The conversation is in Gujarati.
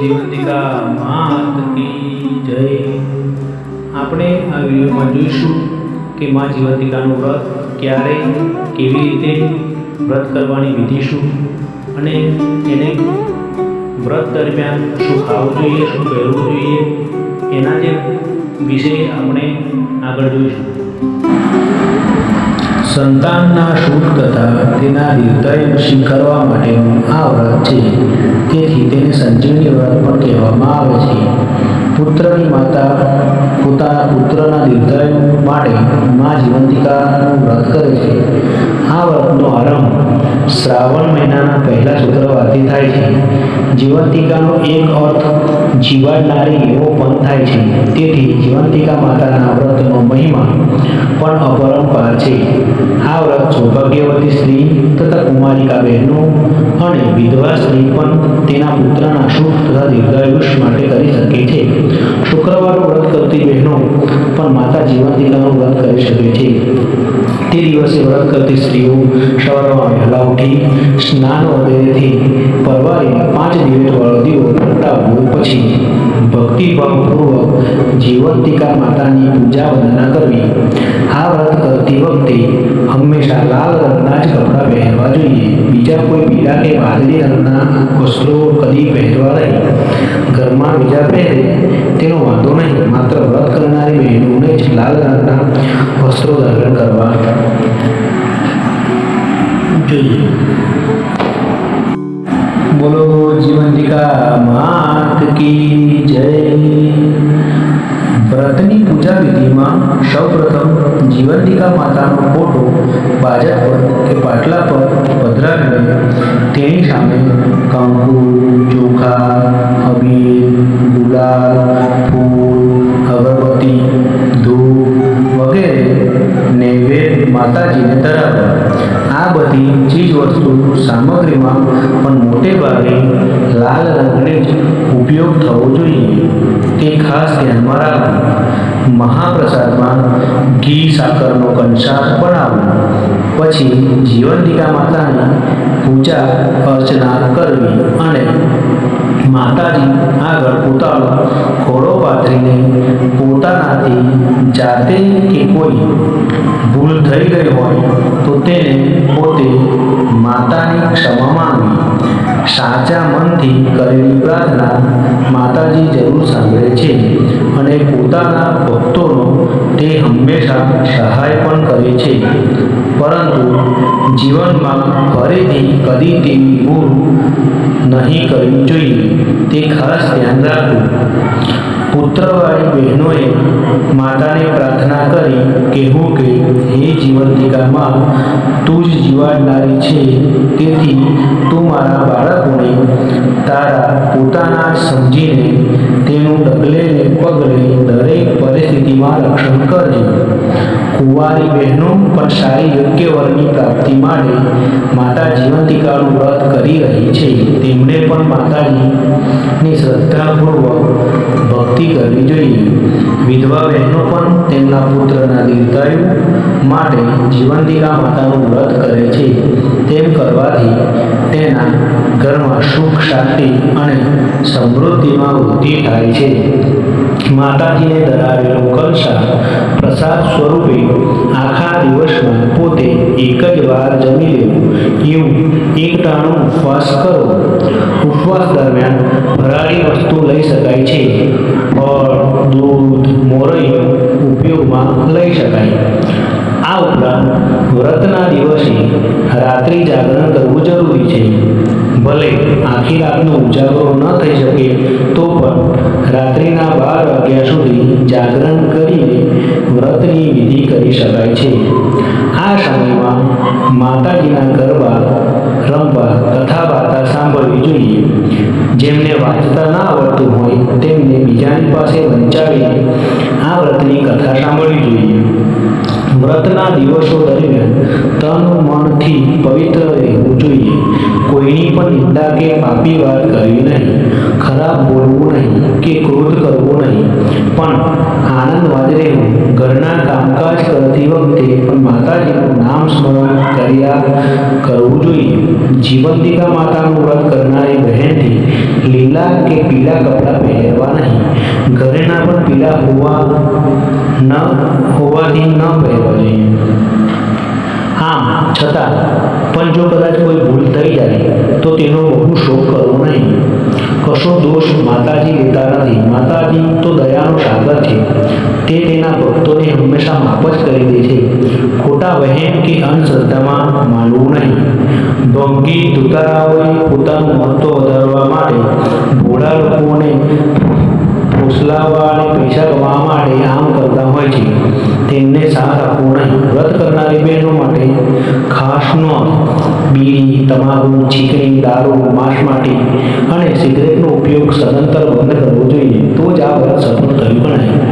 જીવંતિકા માત કી જય. આપણે આ વિડીયોમાં જોઈશું કે મા જીવંતિકાનું વ્રત ક્યારે, કેવી રીતે વ્રત કરવાની વિધિ શું અને એને વ્રત દરમિયાન શું ખાવું જોઈએ, શું પહેરવું જોઈએ, એના જે વિશે આપણે આગળ જોઈશું. સંતાનના સુખ તથા તેના હૃદય શીખરવા માટેનું આ વ્રત છે. તેથી તેને સંજીવની વ્રત પણ કહેવામાં આવે છે. પુત્રની માતા પોતાના પુત્રના હૃદય માટે મા જીવંતિકાનું વ્રત કરે છે. આ વ્રતનો આરંભ શ્રાવણ મહિનાના પહેલા શુક્રવારથી થાય છે. જીવંતિકાનો એક અર્થ જીવાડનારી એવો પણ થાય છે. તેથી જીવંતિકા માતાના વ્રતનો મહિમા પણ અપરંપાર છે. આ વ્રત સૌભાગ્યવતી સ્ત્રી તથા કુમારિકા બહેનો અને વિધવા સ્ત્રી પણ તેના પુત્રના સુખ તથા દીર્ઘાયુષ માટે કરી શકે છે. શુક્રવારનું વ્રત કરતી બહેનો પણ માતા જીવંતિકાનું વ્રત કરી શકે છે. તે દિવસે વ્રત કરતી સ્ત્રીઓ સવારમાં વહેલા ઉઠી, સ્નાન વગેરેથી પરવારી પાંચ દિવસ વાળો દીવો પ્રગટાવવો પછી ભક્તિભાવપૂર્વક જીવંતિકા માતાની પૂજા વંદના કરવી આ વ્રત કરતી વખતે હંમેશા લાલ રંગના જ કપડાં પહેરવા જોઈએ બીજા કોઈ પીળા કે વાદળી રંગના વસ્ત્રો કદી પહેરવા નહીં ઘરમાં બીજા પહેરે તેનો વાંધો નહીં માત્ર વ્રત કરનારી બહેનોને જ લાલ રંગના વસ્ત્રો ધારણ કરવા જોઈએ બોલો જીવંતિકા માત કી જય. વ્રતની પૂજા વિધિમાં સૌપ્રથમ જીવંતિકા માતાનો ફોટો બાજા પર કે પાટલા પર પધરાવીને તેની સામે કંકુ, ચોખા અબીર ગુલાલ, ફૂલ, અગરબત્તી, ધૂપ વગેરે નૈવેદ્ય માતાજીને ધરાવવા આ બધી ચીજ વસ્તુ સામગ્રીમાં પણ મોટે ભાગે લાલ રંગની ઉપયોગ થવો જોઈએ. તે ખાસ ધ્યાનમાં રાખવું. મહાપ્રસાદમાં ઘી, સાકરનો કંસાર બનાવવો. પછી જીવંતિકા માતાની પૂજા, અર્ચના કરવી અને માતાજી આગળ પોતાનો ઘોડો પાથરીને પોતાનાથી જાતે કે કોઈ ભૂલ થઈ ગઈ હોય તો તેને પોતે માતાની ક્ષમા માંગવી. સાચા મનથી કરેલી પ્રાર્થના માતાજી જરૂર સાંભળે છે અને પોતાના ભક્તોનો તે હંમેશા સહાય પણ કરે છે. પરંતુ જીવનમાં ફરીથી કદી તેવી ભૂલ નહીં કરવી જોઈએ. તે ખાસ ધ્યાન રાખવું. પુત્રવાળી બહેનોએ માતાને પ્રાર્થના કરી કહેવું કે, હે જીવંતિકામાં તું જ જીવાડનારી છે. તેથી તું મારા બાળકોને તારા પોતાના સમજીને તેનું ડગલે ને પગલે દરેક પરિસ્થિતિમાં રક્ષણ કરજે. કુંવારી બહેનો પણ સારી યોગ્ય વરની પ્રાપ્તિ માટે માતા જીવંતિકાનું વ્રત કરી રહી છે. તેમણે પણ માતાજીની શ્રદ્ધાપૂર્વક ભક્તિ કરવી જોઈએ. વિધવા બહેનો પણ તેમના પુત્રના દીર્ઘાયુ માટે જીવંતિકા માતાનું વ્રત કરે છે. તેમ કરવાથી તેના ઘરમાં સુખ, શાંતિ અને સમૃદ્ધિમાં વૃદ્ધિ થાય છે. માતાજીને ધરાવેલો કલશા પ્રસાદ સ્વરૂપે આખા દિવસમાં પોતે એક જ વાર જમી લેવું. એવું એક ઉપવાસ કરો. ઉપવાસ દરમિયાન ફરાળી વસ્તુ લઈ શકાય છે. ફળ, દૂધ, મોરૈયો ઉપયોગમાં લઈ શકાય. આ ઉપરાંત વ્રતના દિવસે રાત્રિ જાગરણ કરવું જરૂરી છે. ભલે આખી રાતનો ઉજાગરો ન થઈ શકે, તો પણ રાત્રિના બાર વાગ્યા સુધી જાગરણ કરીને વ્રતની વિધિ કરી શકાય છે. આ સમયમાં માતાજીના ગરબા, રમવા કથા વાર્તા સાંભળવી જોઈએ. જેમને વાંચતા ના આવડતું હોય તેમને બીજાની પાસે વંચાવી આ વ્રતની કથા સાંભળવી જોઈએ. વ્રતના દિવસો દરમિયાન તન મનથી પવિત્ર રહેવું જોઈએ. કોઈની પણ નિંદા કે પાપી વાત કરવી નહીં, ખરાબ બોલવું નહીં કે ક્રોધ કરવો નહીં. પણ આનંદવાદ રહેવું ઘરના કામકાજ કરતી વખતે પણ માતાજીનું નામ સ્મરણ કર્યા કરવું જોઈએ. જીવંતિકા માતાનું વ્રત કરનારી બહેનથી લીલા કે પીળા કપડાં પહેરવા નહીં. ઘરેના પણ પીળા હોવા ન હોવાથી ન પહેરવા જોઈએ. આમ છતાં, પણ જો કદાચ કોઈ ભૂલ થઈ જાય, તો તેનો બહુ શોક કરવો નહીં. કશો દોષ માતાજી લેતા નથી. માતાજી તો દયાનો સાગર છે. તે તેના ભક્તોને હંમેશા માફ જ કરી દે છે. ખોટા વહેમ કે અંધશ્રદ્ધામાં માનવું નહીં. ભંગી તુતારાઓએ પોતાનું મહત્વ વધારવા માટે ભોળા લોકોને અને પૈસા કમાવા માટે આમ કરતા હોય છે તેમને સાથ આપવો નહીં વ્રત કરનારી બહેનો માટે ખાસ ન બીડી, તમાકુ, ચીકણી, દારૂ, માંસ માટી અને સિગરેટનો ઉપયોગ સદંતર બંધ કરવો જોઈએ, તો જ આ વ્રત સફળ થયું ગણાય.